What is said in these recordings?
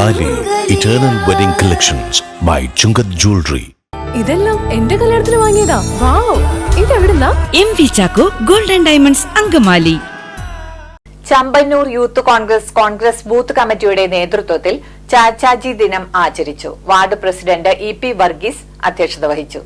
Eternal wedding collections by Chungath jewellery ഇതെല്ലാം എന്റെ കല്യാണത്തിന് വാങ്ങിയതാ. Wow ഇതെവിടുന്നാ? M V Chacko golden diamonds Angamaly. Chambannur youth Congress Congress booth കമ്മിറ്റിയുടെ നേതൃത്വത്തിൽ ചാച്ചാജി ദിനം ആചരിച്ചു. Ward president E P Varghese അധ്യക്ഷത വഹിച്ചു.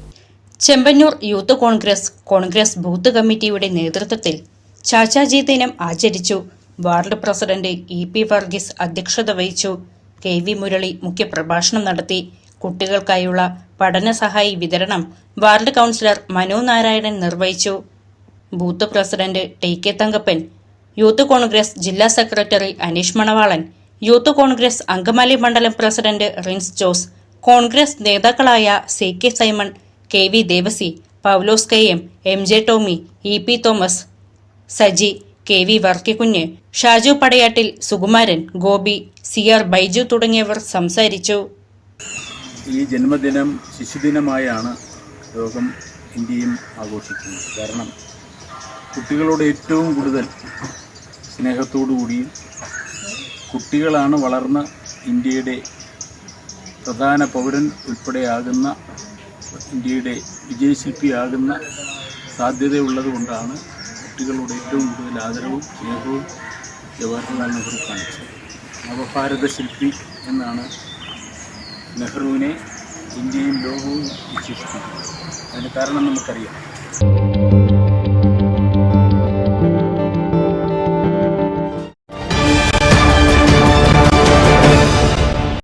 ചെമ്പന്നൂർ യൂത്ത് കോൺഗ്രസ് കോൺഗ്രസ് ബൂത്ത് കമ്മിറ്റിയുടെ നേതൃത്വത്തിൽ ചാച്ചാജി ദിനം ആചരിച്ചു. Ward president E P Varghese അധ്യക്ഷത വഹിച്ചു. കെ വി മുരളി മുഖ്യപ്രഭാഷണം നടത്തി. കുട്ടികൾക്കായുള്ള പഠന സഹായി വിതരണം വാർഡ് കൗൺസിലർ മനു നാരായണൻ നിർവഹിച്ചു. Booth president T K Thankappan youth Congress ജില്ലാ സെക്രട്ടറി അനീഷ് മണവാളൻ യൂത്ത് കോൺഗ്രസ് അങ്കമാലി മണ്ഡലം പ്രസിഡന്റ് റിൻസ് ജോസ് കോൺഗ്രസ് നേതാക്കളായ C K Simon K V Devasy Paulose K M M J Tomy E P Thomas Saji K V Varkeykunju Shaju Padayattil Sukumaran Gopi C R Baiju തുടങ്ങിയവർ സംസാരിച്ചു. ഈ ജന്മദിനം ശിശുദിനമായാണ് ലോകം ഇന്ത്യയും ആഘോഷിക്കുന്നത്. കാരണം കുട്ടികളോട് ഏറ്റവും കൂടുതൽ സ്നേഹത്തോടുകൂടിയും കുട്ടികളാണ് വളർന്ന ഇന്ത്യയുടെ പ്രധാന പൗരൻ ഉൾപ്പെടെയാകുന്ന ഇന്ത്യയുടെ വിജയശില്പിയാകുന്ന സാധ്യതയുള്ളത് കൊണ്ടാണ് കുട്ടികളോട് ഏറ്റവും കൂടുതൽ ആദരവും സ്നേഹവും ജവഹർലാൽ നെഹ്റു കാണിച്ചത്. നവഭാരത ശില്പി എന്നാണ് നെഹ്റുവിനെ ഇന്ത്യയും ലോകവും വിശേഷിപ്പിക്കുന്നത് അതിന് കാരണം നമുക്കറിയാം.